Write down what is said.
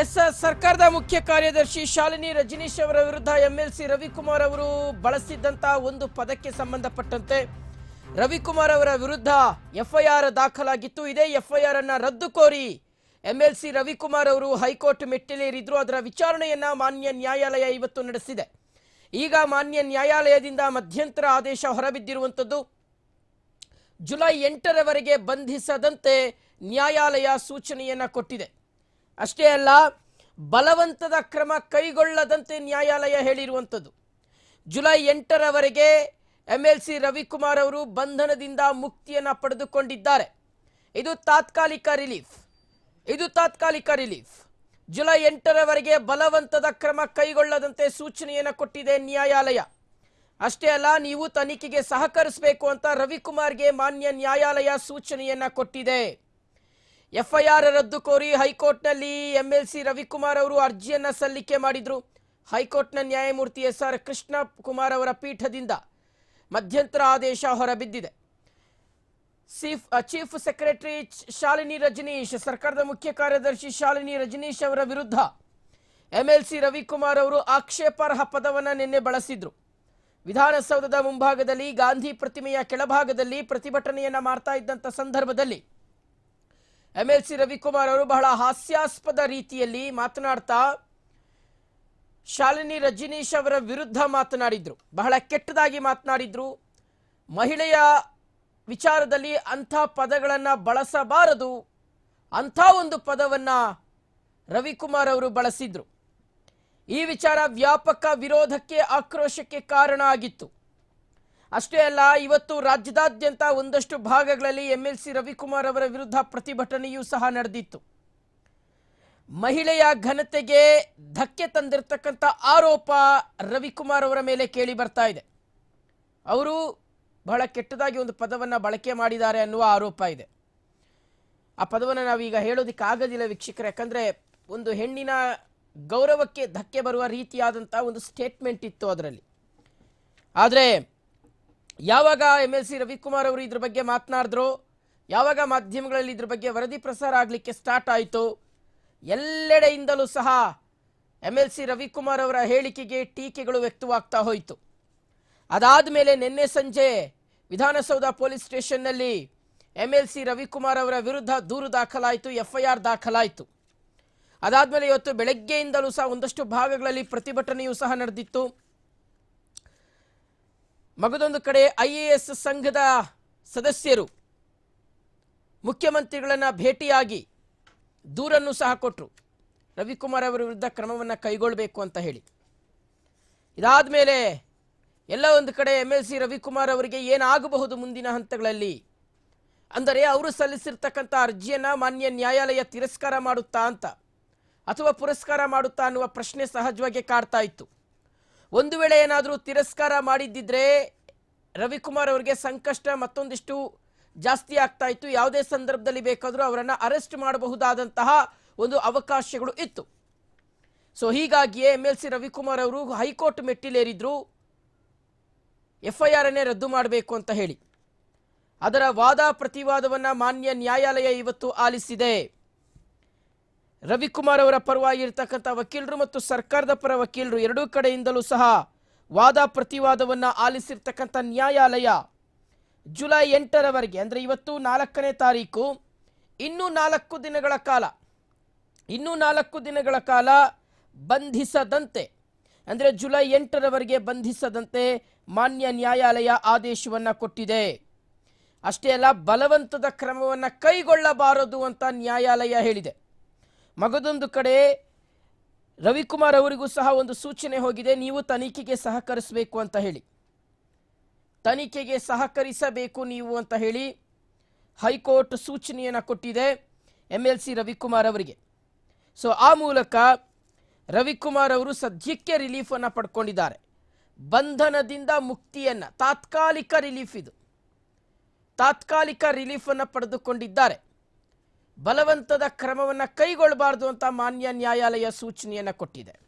S ಸರ್ಕಾರದ ಮುಖ್ಯ ಕಾರ್ಯದರ್ಶಿ ಶಾಲಿನಿ ರಜನೀಶ್ ಅವರ ವಿರುದ್ಧ ಎಂಎಲ್ಸಿ ರವಿಕುಮಾರ್ ಅವರು ಬಳಸಿದ್ದಂತಹ ಒಂದು ಪದಕ್ಕೆ ಸಂಬಂಧಪಟ್ಟಂತೆ ರವಿಕುಮಾರ್ ಅವರ ವಿರುದ್ಧ ಎಫ್ಐಆರ್ ದಾಖಲಾಗಿತ್ತು. ಇದೇ ಎಫ್ಐಆರ್ ಅನ್ನ ರದ್ದು ಕೋರಿ ಎಂಎಲ್ಸಿ ರವಿಕುಮಾರ್ ಅವರು ಹೈಕೋರ್ಟ್ ಮೆಟ್ಟಿಲೇರಿದ್ರು. ಅದರ ವಿಚಾರಣೆಯನ್ನ ಮಾನ್ಯ ನ್ಯಾಯಾಲಯ ಇವತ್ತು ನಡೆಸಿದೆ. ಈಗ ಮಾನ್ಯ ನ್ಯಾಯಾಲಯದಿಂದ ಮಧ್ಯಂತರ ಆದೇಶ ಹೊರಬಿದ್ದಿರುವಂಥದ್ದು. ಜುಲೈ ಎಂಟರವರೆಗೆ ಬಂಧಿಸದಂತೆ ನ್ಯಾಯಾಲಯ ಸೂಚನೆಯನ್ನ ಕೊಟ್ಟಿದೆ. ಅಷ್ಟೇ ಅಲ್ಲ, ಬಲವಂತದ ಕ್ರಮ ಕೈಗೊಳ್ಳದಂತೆ ನ್ಯಾಯಾಲಯ ಹೇಳಿರುವಂಥದ್ದು. ಜುಲೈ ಎಂಟರವರೆಗೆ ಎಂ ಎಲ್ ಸಿ ರವಿಕುಮಾರ್ ಅವರು ಬಂಧನದಿಂದ ಮುಕ್ತಿಯನ್ನು ಪಡೆದುಕೊಂಡಿದ್ದಾರೆ. ಇದು ತಾತ್ಕಾಲಿಕ ರಿಲೀಫ್. ಇದು ತಾತ್ಕಾಲಿಕ ರಿಲೀಫ್. ಜುಲೈ ಎಂಟರವರೆಗೆ ಬಲವಂತದ ಕ್ರಮ ಕೈಗೊಳ್ಳದಂತೆ ಸೂಚನೆಯನ್ನು ಕೊಟ್ಟಿದೆ ನ್ಯಾಯಾಲಯ. ಅಷ್ಟೇ ಅಲ್ಲ, ನೀವು ತನಿಖೆಗೆ ಸಹಕರಿಸಬೇಕು ಅಂತ ರವಿಕುಮಾರ್ಗೆ ಮಾನ್ಯ ನ್ಯಾಯಾಲಯ ಸೂಚನೆಯನ್ನು ಕೊಟ್ಟಿದೆ. ಎಫ್ಐಆರ್ ರದ್ದು ಕೋರಿ ಹೈಕೋರ್ಟ್ನಲ್ಲಿ ಎಂಎಲ್ಸಿ ರವಿಕುಮಾರ್ ಅವರು ಅರ್ಜಿಯನ್ನು ಸಲ್ಲಿಕೆ ಮಾಡಿದ್ರು. ಹೈಕೋರ್ಟ್ನ ನ್ಯಾಯಮೂರ್ತಿ ಎಸ್ ಆರ್ ಕೃಷ್ಣ ಕುಮಾರ್ ಅವರ ಪೀಠದಿಂದ ಮಧ್ಯಂತರ ಆದೇಶ ಹೊರಬಿದ್ದಿದೆ. Chief chief secretary Shalini Rajneesh, ಸರ್ಕಾರದ ಮುಖ್ಯ ಕಾರ್ಯದರ್ಶಿ ಶಾಲಿನಿ ರಜನೀಶ್ ಅವರ ವಿರುದ್ಧ ಎಂಎಲ್ಸಿ ರವಿಕುಮಾರ್ ಅವರು ಆಕ್ಷೇಪಾರ್ಹ ಪದವನ್ನು ನಿನ್ನೆ ಬಳಸಿದ್ರು. ವಿಧಾನಸೌಧದ ಮುಂಭಾಗದಲ್ಲಿ ಗಾಂಧಿ ಪ್ರತಿಮೆಯ ಕೆಳಭಾಗದಲ್ಲಿ ಪ್ರತಿಭಟನೆಯನ್ನ ಮಾಡ್ತಾ ಇದ್ದಂಥ ಸಂದರ್ಭದಲ್ಲಿ ಎಂಎಲ್ಸಿ ರವಿಕುಮಾರ್ ಅವರು ಬಹಳ ಹಾಸ್ಯಾಸ್ಪದ ರೀತಿಯಲ್ಲಿ ಮಾತನಾಡ್ತಾ ಶಾಲಿನಿ ರಜನೀಶ್ ಅವರ ವಿರುದ್ಧ ಮಾತನಾಡಿದ್ರು. ಬಹಳ ಕೆಟ್ಟದಾಗಿ ಮಾತನಾಡಿದ್ರು. ಮಹಿಳೆಯ ವಿಚಾರದಲ್ಲಿ ಅಂಥ ಪದಗಳನ್ನು ಬಳಸಬಾರದು. ಅಂಥ ಒಂದು ಪದವನ್ನು ರವಿಕುಮಾರ್ ಅವರು ಬಳಸಿದ್ರು. ಈ ವಿಚಾರ ವ್ಯಾಪಕ ವಿರೋಧಕ್ಕೆ, ಆಕ್ರೋಶಕ್ಕೆ ಕಾರಣ ಆಗಿತ್ತು. ಅಷ್ಟೇ ಅಲ್ಲ, ಇವತ್ತು ರಾಜ್ಯದಾದ್ಯಂತ ಒಂದಷ್ಟು ಭಾಗಗಳಲ್ಲಿ ಎಂಎಲ್ಸಿ ರವಿಕುಮಾರ್ ಅವರ ವಿರುದ್ಧ ಪ್ರತಿಭಟನೆಯೂ ಸಹ ನಡೆದಿತ್ತು. ಮಹಿಳೆಯ ಘನತೆಗೆ ಧಕ್ಕೆ ತಂದಿರತಕ್ಕಂಥ ಆರೋಪ ರವಿಕುಮಾರ್ ಅವರ ಮೇಲೆ ಕೇಳಿ ಬರ್ತಾ ಇದೆ. ಅವರು ಬಹಳ ಕೆಟ್ಟದಾಗಿ ಒಂದು ಪದವನ್ನು ಬಳಕೆ ಮಾಡಿದ್ದಾರೆ ಅನ್ನುವ ಆರೋಪ ಇದೆ. ಆ ಪದವನ್ನು ನಾವೀಗ ಹೇಳೋದಕ್ಕಾಗೋದಿಲ್ಲ ವೀಕ್ಷಕರು, ಯಾಕಂದರೆ ಒಂದು ಹೆಣ್ಣಿನ ಗೌರವಕ್ಕೆ ಧಕ್ಕೆ ಬರುವ ರೀತಿಯಾದಂಥ ಒಂದು ಸ್ಟೇಟ್ಮೆಂಟ್ ಇತ್ತು ಅದರಲ್ಲಿ. ಆದರೆ ಯಾವಾಗ ಎಂ ಎಲ್ ಸಿ ರವಿಕುಮಾರ್ ಅವರು ಇದ್ರ ಬಗ್ಗೆ ಮಾತನಾಡಿದ್ರು ಯಾವಾಗ ಮಾಧ್ಯಮಗಳಲ್ಲಿ ಇದ್ರ ಬಗ್ಗೆ ವರದಿ ಪ್ರಸಾರ ಆಗಲಿಕ್ಕೆ ಸ್ಟಾರ್ಟ್ ಆಯಿತು? ಎಲ್ಲೆಡೆಯಿಂದಲೂ ಸಹ ಎಂ ಎಲ್ ಸಿ ರವಿಕುಮಾರ್ ಅವರ ಹೇಳಿಕೆಗೆ ಟೀಕೆಗಳು ವ್ಯಕ್ತವಾಗ್ತಾ ಹೋಯಿತು. ಅದಾದ ಮೇಲೆ ನಿನ್ನೆ ಸಂಜೆ ವಿಧಾನಸೌಧ ಪೊಲೀಸ್ ಸ್ಟೇಷನ್ನಲ್ಲಿ ಎಂ ಎಲ್ ಸಿ ರವಿಕುಮಾರ್ ಅವರ ವಿರುದ್ಧ ದೂರು ದಾಖಲಾಯಿತು ಎಫ್ ಐ ಆರ್ ದಾಖಲಾಯಿತು. ಅದಾದಮೇಲೆ ಇವತ್ತು ಬೆಳಗ್ಗೆಯಿಂದಲೂ ಸಹ ಒಂದಷ್ಟು ಭಾಗಗಳಲ್ಲಿ ಪ್ರತಿಭಟನೆಯೂ ಸಹ ನಡೆದಿತ್ತು. ಮಗದೊಂದು ಕಡೆ ಐ ಎ ಎಸ್ ಸಂಘದ ಸದಸ್ಯರು ಮುಖ್ಯಮಂತ್ರಿಗಳನ್ನು ಭೇಟಿಯಾಗಿ ದೂರನ್ನು ಸಹ ಕೊಟ್ಟರು ರವಿಕುಮಾರ್ ಅವರ ವಿರುದ್ಧ ಕ್ರಮವನ್ನು ಕೈಗೊಳ್ಳಬೇಕು ಅಂತ ಹೇಳಿ. ಇದಾದ ಮೇಲೆ ಎಲ್ಲ ಒಂದು ಕಡೆ ಎಂ ಎಲ್ ಸಿ ರವಿಕುಮಾರ್ ಅವರಿಗೆ ಏನಾಗಬಹುದು ಮುಂದಿನ ಹಂತಗಳಲ್ಲಿ? ಅಂದರೆ ಅವರು ಸಲ್ಲಿಸಿರ್ತಕ್ಕಂಥ ಅರ್ಜಿಯನ್ನು ಮಾನ್ಯ ನ್ಯಾಯಾಲಯ ತಿರಸ್ಕಾರ ಮಾಡುತ್ತಾ ಅಂತ ಅಥವಾ ಪುರಸ್ಕಾರ ಮಾಡುತ್ತಾ ಅನ್ನುವ ಪ್ರಶ್ನೆ ಸಹಜವಾಗಿ ಕಾಡ್ತಾ ಇತ್ತು. ಒಂದು ವೇಳೆ ಏನಾದರೂ ತಿರಸ್ಕಾರ ಮಾಡಿದ್ದಿದ್ರೆ ರವಿಕುಮಾರ್ ಅವರಿಗೆ ಸಂಕಷ್ಟ ಮತ್ತೊಂದಿಷ್ಟು ಜಾಸ್ತಿ ಆಗ್ತಾ ಇತ್ತು. ಯಾವುದೇ ಸಂದರ್ಭದಲ್ಲಿ ಬೇಕಾದರೂ ಅವರನ್ನು ಅರೆಸ್ಟ್ ಮಾಡಬಹುದಾದಂತಹ ಒಂದು ಅವಕಾಶಗಳು ಇತ್ತು. ಸೊ, ಹೀಗಾಗಿಯೇ ಎಂ ಎಲ್ ಸಿ ರವಿಕುಮಾರ್ ಅವರು ಹೈಕೋರ್ಟ್ ಮೆಟ್ಟಿಲೇರಿದ್ರು. ಎಫ್ ಐ ಆರ್ ಅನ್ನೇ ರದ್ದು ಮಾಡಬೇಕು ಅಂತ ಹೇಳಿ. ಅದರ ವಾದ ಪ್ರತಿವಾದವನ್ನು ಮಾನ್ಯ ನ್ಯಾಯಾಲಯ ಇವತ್ತು ಆಲಿಸಿದೆ. ರವಿಕುಮಾರ್ ಅವರ ಪರವಾಗಿ ಇರತಕ್ಕಂಥ ವಕೀಲರು ಮತ್ತು ಸರ್ಕಾರದ ಪರ ವಕೀಲರು ಎರಡೂ ಕಡೆಯಿಂದಲೂ ಸಹ ವಾದ ಪ್ರತಿವಾದವನ್ನು ಆಲಿಸಿರ್ತಕ್ಕಂಥ ನ್ಯಾಯಾಲಯ ಜುಲೈ ಎಂಟರವರೆಗೆ, ಅಂದರೆ ಇವತ್ತು ನಾಲ್ಕನೇ ತಾರೀಕು, ಇನ್ನೂ ನಾಲ್ಕು ದಿನಗಳ ಕಾಲ, ಇನ್ನೂ ನಾಲ್ಕು ದಿನಗಳ ಕಾಲ ಬಂಧಿಸದಂತೆ, ಅಂದರೆ ಜುಲೈ ಎಂಟರವರೆಗೆ ಬಂಧಿಸದಂತೆ ಮಾನ್ಯ ನ್ಯಾಯಾಲಯ ಆದೇಶವನ್ನು ಕೊಟ್ಟಿದೆ. ಅಷ್ಟೇ ಅಲ್ಲ, ಬಲವಂತದ ಕ್ರಮವನ್ನು ಕೈಗೊಳ್ಳಬಾರದು ಅಂತ ನ್ಯಾಯಾಲಯ ಹೇಳಿದೆ. ಮಗದೊಂದು ಕಡೆ ರವಿಕುಮಾರ್ ಅವರಿಗೂ ಸಹ ಒಂದು ಸೂಚನೆ ಹೋಗಿದೆ, ನೀವು ತನಿಖೆಗೆ ಸಹಕರಿಸಬೇಕು ಅಂತ ಹೇಳಿ. ತನಿಖೆಗೆ ಸಹಕರಿಸಬೇಕು ನೀವು ಅಂತ ಹೇಳಿ ಹೈಕೋರ್ಟ್ ಸೂಚನೆಯನ್ನು ಕೊಟ್ಟಿದೆ ಎಂ ಎಲ್ ಸಿ ರವಿಕುಮಾರ್ ಅವರಿಗೆ. ಸೊ ಆ ಮೂಲಕ ರವಿಕುಮಾರ್ ಅವರು ಸದ್ಯಕ್ಕೆ ರಿಲೀಫನ್ನು ಪಡ್ಕೊಂಡಿದ್ದಾರೆ. ಬಂಧನದಿಂದ ಮುಕ್ತಿಯನ್ನು, ತಾತ್ಕಾಲಿಕ ರಿಲೀಫ್ ಇದು. ತಾತ್ಕಾಲಿಕ ರಿಲೀಫನ್ನು ಪಡೆದುಕೊಂಡಿದ್ದಾರೆ. ಬಲವಂತದ ಕ್ರಮವನ್ನು ಕೈಗೊಳ್ಳಬಾರದು ಅಂತ ಮಾನ್ಯ ನ್ಯಾಯಾಲಯ ಸೂಚನೆಯನ್ನು ಕೊಟ್ಟಿದೆ.